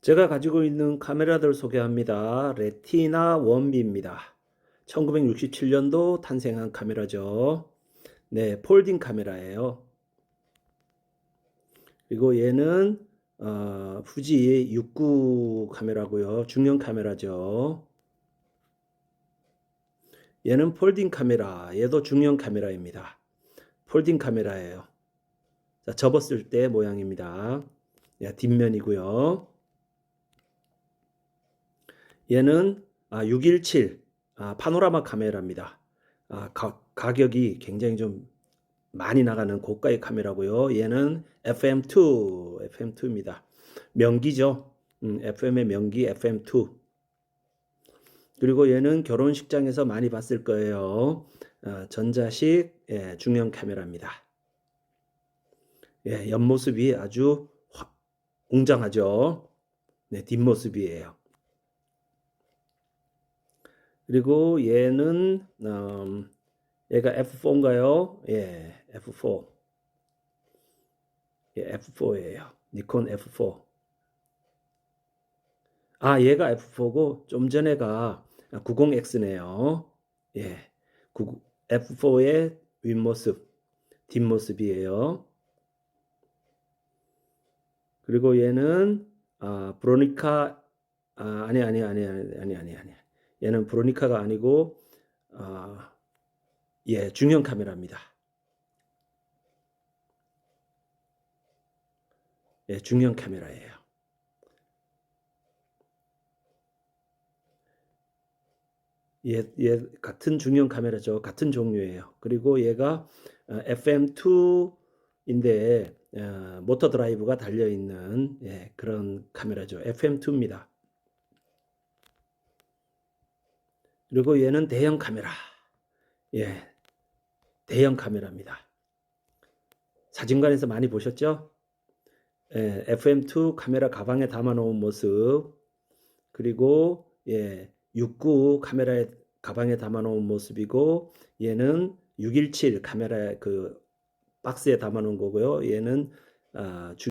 제가 가지고 있는 카메라들 소개합니다. 레티나 원비입니다. 1967년도 탄생한 카메라죠. 네, 폴딩 카메라예요. 그리고 얘는 어, 후지 69 카메라고요. 중형 카메라죠. 얘는 폴딩 카메라. 얘도 중형 카메라입니다. 폴딩 카메라예요. 자, 접었을 때 모양입니다. 야, 뒷면이고요. 얘는 아, 617 아, 파노라마 카메라입니다. 아, 가, 가격이 굉장히 좀 많이 나가는 고가의 카메라고요. 얘는 FM2, FM2입니다. 명기죠. 음, FM의 명기 FM2. 그리고 얘는 결혼식장에서 많이 봤을 거예요. 아, 전자식 예, 중형 카메라입니다. 예, 옆모습이 아주 화- 웅장하죠. 네, 뒷모습이에요. 그리고 얘는 음, 얘가 F4인가요? 예, F4. 예, F4예요. 니콘 F4. 아, 얘가 F4고 좀 전에가 90X네요. 예, F4의 윗모습, 뒷모습이에요. 그리고 얘는 아, 브로니카 아, 아니 아니 아니 아니 아니 아니 아니. 얘는 브로니카가 아니고 아, 예, 중형 카메라입니다. 예, 중형 카메라예요. 얘, 얘 같은 중형 카메라죠. 같은 종류예요. 그리고 얘가 어, FM2인데 어, 모터 드라이브가 달려 있는 예, 그런 카메라죠. FM2입니다. 그리고 얘는 대형 카메라. 예, 대형 카메라입니다. 사진관에서 많이 보셨죠? 예, FM2 카메라 가방에 담아놓은 모습, 그리고 예, 69 카메라에 가방에 담아놓은 모습이고, 얘는 617 카메라 그 박스에 담아놓은 거고요. 얘는 아, 주